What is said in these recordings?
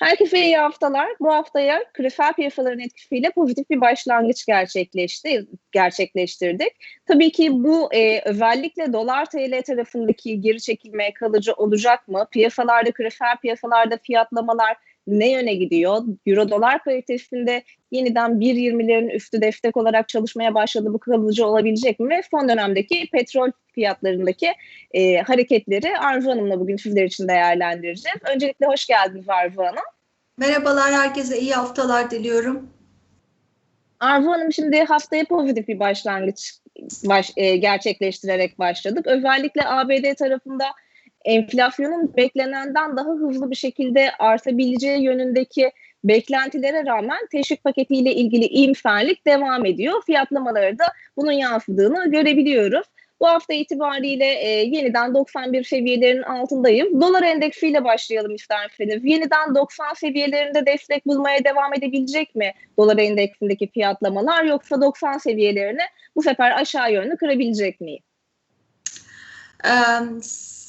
Herkese iyi haftalar. Bu haftaya küresel piyasaların etkisiyle pozitif bir başlangıç gerçekleşti, gerçekleştirdik. Tabii ki bu e, özellikle dolar TL tarafındaki geri çekilmeye kalıcı olacak mı? Piyasalarda, küresel piyasalarda fiyatlamalar ne yöne gidiyor? Euro dolar paritesinde yeniden 1.20'lerin üstü destek olarak çalışmaya başladı. Bu kalıcı olabilecek mi? Ve son dönemdeki petrol fiyatlarındaki e, hareketleri Arzu Hanım'la bugün sizler için değerlendireceğiz. Öncelikle hoş geldiniz Arzu Hanım. Merhabalar, herkese iyi haftalar diliyorum. Arzu Hanım şimdi haftaya pozitif bir başlangıç baş, e, gerçekleştirerek başladık. Özellikle ABD tarafında enflasyonun beklenenden daha hızlı bir şekilde artabileceği yönündeki beklentilere rağmen teşvik paketiyle ilgili iyimserlik devam ediyor. Fiyatlamaları da bunun yansıdığını görebiliyoruz. Bu hafta itibariyle e, yeniden 91 seviyelerinin altındayım. Dolar endeksiyle başlayalım isterseniz. Yeniden 90 seviyelerinde destek bulmaya devam edebilecek mi dolar endeksindeki fiyatlamalar yoksa 90 seviyelerini bu sefer aşağı yönlü kırabilecek mi? Um,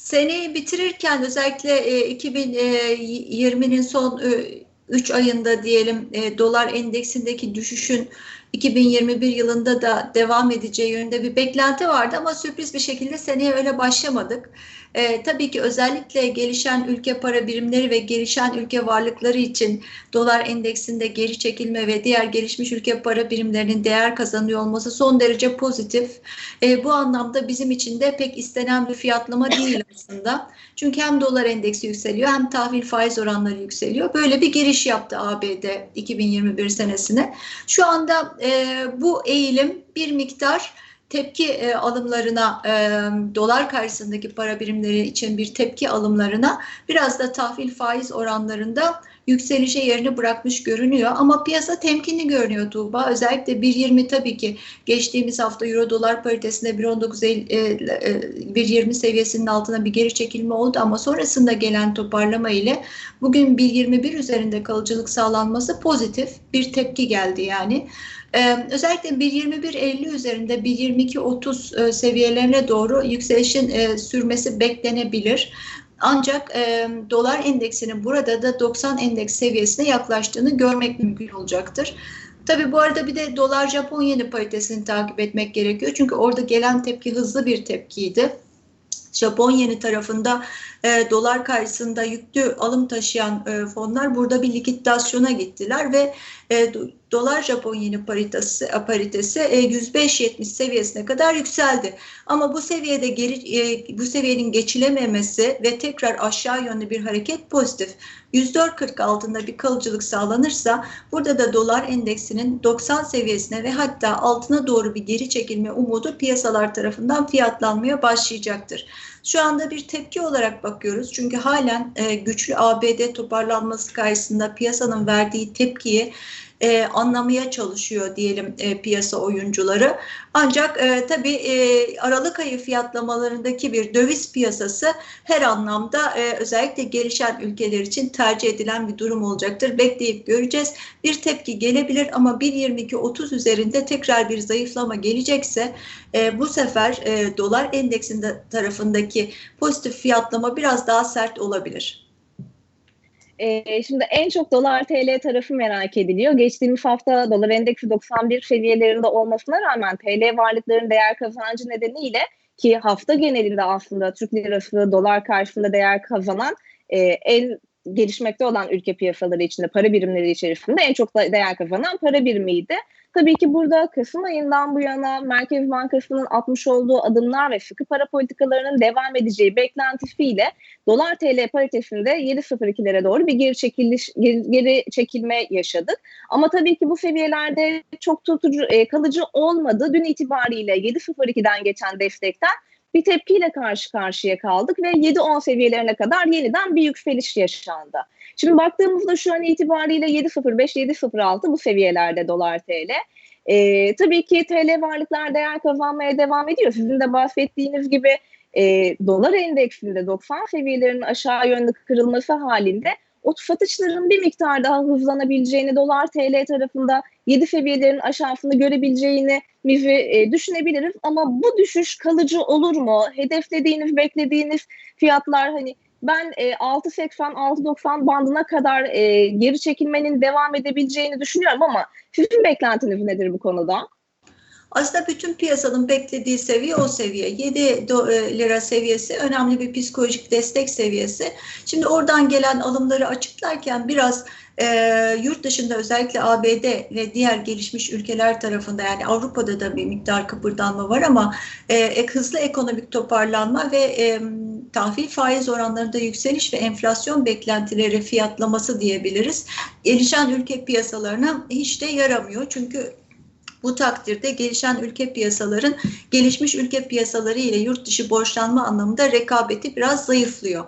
seneyi bitirirken özellikle e, 2020'nin son e, 3 ayında diyelim e, dolar endeksindeki düşüşün 2021 yılında da devam edeceği yönünde bir beklenti vardı ama sürpriz bir şekilde seneye öyle başlamadık. E, tabii ki özellikle gelişen ülke para birimleri ve gelişen ülke varlıkları için dolar endeksinde geri çekilme ve diğer gelişmiş ülke para birimlerinin değer kazanıyor olması son derece pozitif. E, bu anlamda bizim için de pek istenen bir fiyatlama değil aslında. Çünkü hem dolar endeksi yükseliyor hem tahvil faiz oranları yükseliyor. Böyle bir giriş yaptı ABD 2021 senesine. Şu anda e, bu eğilim bir miktar tepki e, alımlarına, e, dolar karşısındaki para birimleri için bir tepki alımlarına biraz da tahvil faiz oranlarında yükselişe yerini bırakmış görünüyor. Ama piyasa temkinli görünüyor Tuğba. Özellikle 1.20 tabii ki geçtiğimiz hafta Euro dolar paritesinde 1.19 e, seviyesinin altına bir geri çekilme oldu ama sonrasında gelen toparlama ile bugün 1.21 üzerinde kalıcılık sağlanması pozitif bir tepki geldi yani. Ee, özellikle 1.21.50 üzerinde 1.22.30 e, seviyelerine doğru yükselişin e, sürmesi beklenebilir. Ancak e, dolar endeksinin burada da 90 endeks seviyesine yaklaştığını görmek mümkün olacaktır. Tabii bu arada bir de dolar Japon yeni paritesini takip etmek gerekiyor. Çünkü orada gelen tepki hızlı bir tepkiydi. Japon yeni tarafında e, dolar karşısında yüklü alım taşıyan e, fonlar burada bir likidasyona gittiler ve e, dolar Japon yeni paritesi, paritesi e, 105.70 seviyesine kadar yükseldi. Ama bu seviyede geri bu seviyenin geçilememesi ve tekrar aşağı yönlü bir hareket pozitif. 104.40 altında bir kalıcılık sağlanırsa burada da dolar endeksinin 90 seviyesine ve hatta altına doğru bir geri çekilme umudu piyasalar tarafından fiyatlanmaya başlayacaktır. Şu anda bir tepki olarak bakıyoruz. Çünkü halen e, güçlü ABD toparlanması karşısında piyasanın verdiği tepkiyi e, anlamaya çalışıyor diyelim e, piyasa oyuncuları. Ancak e, tabii e, Aralık ayı fiyatlamalarındaki bir döviz piyasası her anlamda e, özellikle gelişen ülkeler için tercih edilen bir durum olacaktır. Bekleyip göreceğiz. Bir tepki gelebilir ama 1.22-30 üzerinde tekrar bir zayıflama gelecekse e, bu sefer e, dolar endeksinde tarafındaki pozitif fiyatlama biraz daha sert olabilir. E, şimdi en çok dolar TL tarafı merak ediliyor. Geçtiğimiz hafta dolar endeksi 91 seviyelerinde olmasına rağmen TL varlıkların değer kazancı nedeniyle ki hafta genelinde aslında Türk lirası dolar karşısında değer kazanan e, en gelişmekte olan ülke piyasaları içinde para birimleri içerisinde en çok değer kazanan para birimiydi. Tabii ki burada Kasım ayından bu yana Merkez Bankası'nın atmış olduğu adımlar ve sıkı para politikalarının devam edeceği beklentisiyle dolar TL paritesinde 7.02'lere doğru bir geri, çekiliş, geri, çekilme yaşadık. Ama tabii ki bu seviyelerde çok tutucu e, kalıcı olmadı. Dün itibariyle 7.02'den geçen destekten bir tepkiyle karşı karşıya kaldık ve 7-10 seviyelerine kadar yeniden bir yükseliş yaşandı. Şimdi baktığımızda şu an itibariyle 7.05-7.06 bu seviyelerde dolar TL. Ee, tabii ki TL varlıklar değer kazanmaya devam ediyor. Sizin de bahsettiğiniz gibi e, dolar endeksinde 90 seviyelerinin aşağı yönlü kırılması halinde o satışların bir miktar daha hızlanabileceğini, dolar TL tarafında 7 seviyelerin aşağısını görebileceğini e, düşünebiliriz. Ama bu düşüş kalıcı olur mu? Hedeflediğiniz, beklediğiniz fiyatlar hani ben e, 6.80-6.90 bandına kadar e, geri çekilmenin devam edebileceğini düşünüyorum ama sizin beklentiniz nedir bu konuda? Aslında bütün piyasanın beklediği seviye o seviye. 7 e, lira seviyesi önemli bir psikolojik destek seviyesi. Şimdi oradan gelen alımları açıklarken biraz e, yurt dışında özellikle ABD ve diğer gelişmiş ülkeler tarafında yani Avrupa'da da bir miktar kıpırdanma var ama e, hızlı ekonomik toparlanma ve e, tahvil faiz oranlarında yükseliş ve enflasyon beklentileri fiyatlaması diyebiliriz. Gelişen ülke piyasalarına hiç de yaramıyor. Çünkü bu takdirde gelişen ülke piyasaların gelişmiş ülke piyasaları ile yurt dışı borçlanma anlamında rekabeti biraz zayıflıyor.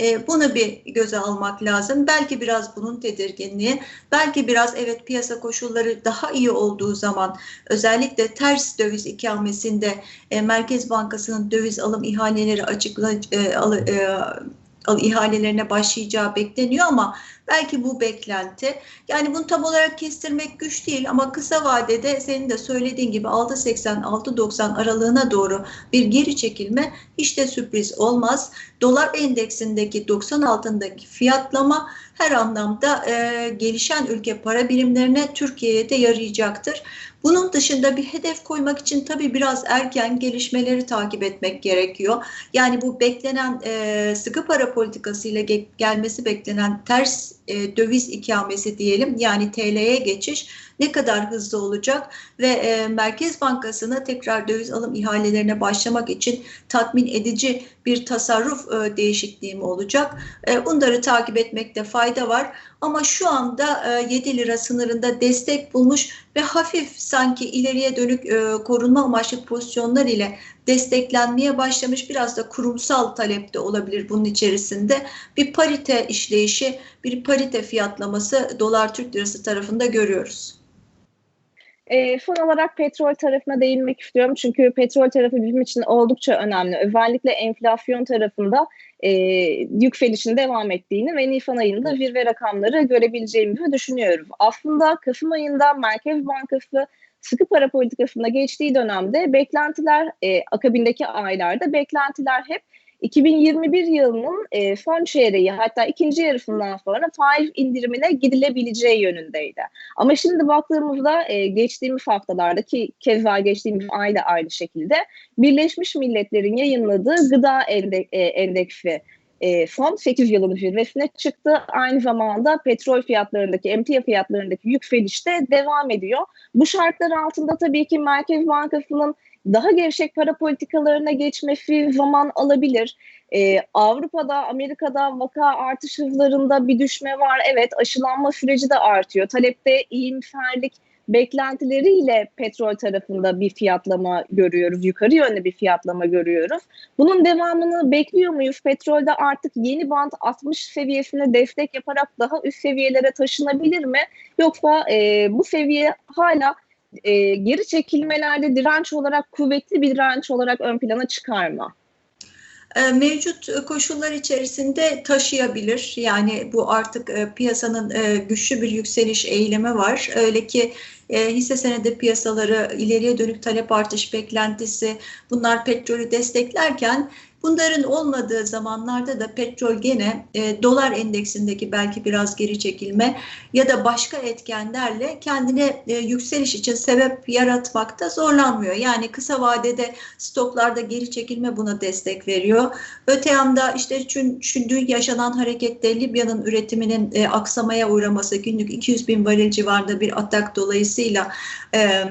E, bunu bir göze almak lazım. Belki biraz bunun tedirginliği, belki biraz evet piyasa koşulları daha iyi olduğu zaman özellikle ters döviz ikamesinde e, Merkez Bankası'nın döviz alım ihaleleri açıkla e, e, ihalelerine başlayacağı bekleniyor ama Belki bu beklenti. Yani bunu tam olarak kestirmek güç değil ama kısa vadede senin de söylediğin gibi 6.80-6.90 aralığına doğru bir geri çekilme hiç de sürpriz olmaz. Dolar endeksindeki 90 altındaki fiyatlama her anlamda e, gelişen ülke para birimlerine Türkiye'ye de yarayacaktır. Bunun dışında bir hedef koymak için tabii biraz erken gelişmeleri takip etmek gerekiyor. Yani bu beklenen e, sıkı para politikası ile ge gelmesi beklenen ters e, döviz ikamesi diyelim yani TL'ye geçiş ne kadar hızlı olacak ve e, Merkez Bankası'na tekrar döviz alım ihalelerine başlamak için tatmin edici bir tasarruf e, değişikliği mi olacak? E, bunları takip etmekte fayda var. Ama şu anda e, 7 lira sınırında destek bulmuş ve hafif sanki ileriye dönük e, korunma amaçlı pozisyonlar ile desteklenmeye başlamış. Biraz da kurumsal talepte olabilir bunun içerisinde. Bir parite işleyişi, bir parite fiyatlaması dolar Türk lirası tarafında görüyoruz. E, son olarak petrol tarafına değinmek istiyorum. Çünkü petrol tarafı bizim için oldukça önemli. Özellikle enflasyon tarafında e, yükselişin devam ettiğini ve Nisan ayında zirve rakamları görebileceğimizi düşünüyoruz. Aslında Kasım ayında Merkez Bankası sıkı para politikasında geçtiği dönemde beklentiler, e, akabindeki aylarda beklentiler hep 2021 yılının e, son çeyreği hatta ikinci yarısından sonra faiz indirimine gidilebileceği yönündeydi. Ama şimdi baktığımızda e, geçtiğimiz haftalarda ki keza geçtiğimiz ayda aynı şekilde Birleşmiş Milletler'in yayınladığı gıda ende, e, endeksi e, son 8 yılın zirvesine çıktı. Aynı zamanda petrol fiyatlarındaki, emtia fiyatlarındaki yükseliş de devam ediyor. Bu şartlar altında tabii ki Merkez Bankası'nın daha gevşek para politikalarına geçmesi zaman alabilir. Ee, Avrupa'da, Amerika'da vaka artış hızlarında bir düşme var. Evet aşılanma süreci de artıyor. Talepte iyimserlik beklentileriyle petrol tarafında bir fiyatlama görüyoruz. Yukarı yönde bir fiyatlama görüyoruz. Bunun devamını bekliyor muyuz? Petrolde artık yeni band 60 seviyesine destek yaparak daha üst seviyelere taşınabilir mi? Yoksa e, bu seviye hala e, geri çekilmelerde direnç olarak kuvvetli bir direnç olarak ön plana çıkar mı? E, mevcut koşullar içerisinde taşıyabilir. Yani bu artık e, piyasanın e, güçlü bir yükseliş eğilimi var. Öyle ki hisse senedi piyasaları ileriye dönük talep artış beklentisi bunlar petrolü desteklerken Bunların olmadığı zamanlarda da petrol gene e, dolar endeksindeki belki biraz geri çekilme ya da başka etkenlerle kendine e, yükseliş için sebep yaratmakta zorlanmıyor. Yani kısa vadede stoklarda geri çekilme buna destek veriyor. Öte yanda işte çünkü dün yaşanan harekette Libya'nın üretiminin e, aksamaya uğraması günlük 200 bin varil civarında bir atak dolayısıyla e,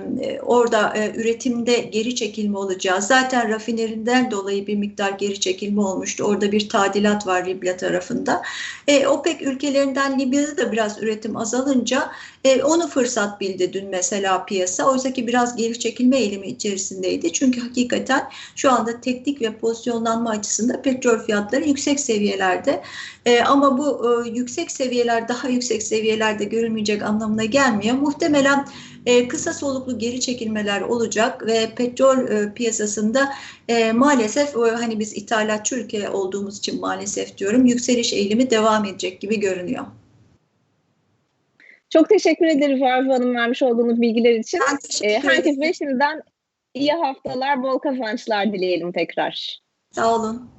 orada e, üretimde geri çekilme olacağı zaten rafinerinden dolayı bir miktar geri çekilme olmuştu. Orada bir tadilat var Libya tarafında. E, OPEC ülkelerinden Libya'da da biraz üretim azalınca e, onu fırsat bildi dün mesela piyasa. Oysa ki biraz geri çekilme eğilimi içerisindeydi. Çünkü hakikaten şu anda teknik ve pozisyonlanma açısında petrol fiyatları yüksek seviyelerde. E, ama bu e, yüksek seviyeler daha yüksek seviyelerde görülmeyecek anlamına gelmiyor. Muhtemelen e, kısa soluklu geri çekilmeler olacak ve petrol e, piyasasında e, maalesef o, hani biz ithalatçı ülke olduğumuz için maalesef diyorum yükseliş eğilimi devam edecek gibi görünüyor. Çok teşekkür ederiz Arzu Hanım vermiş olduğunuz bilgiler için. E, herkese şimdiden iyi haftalar, bol kazançlar dileyelim tekrar. Sağ olun.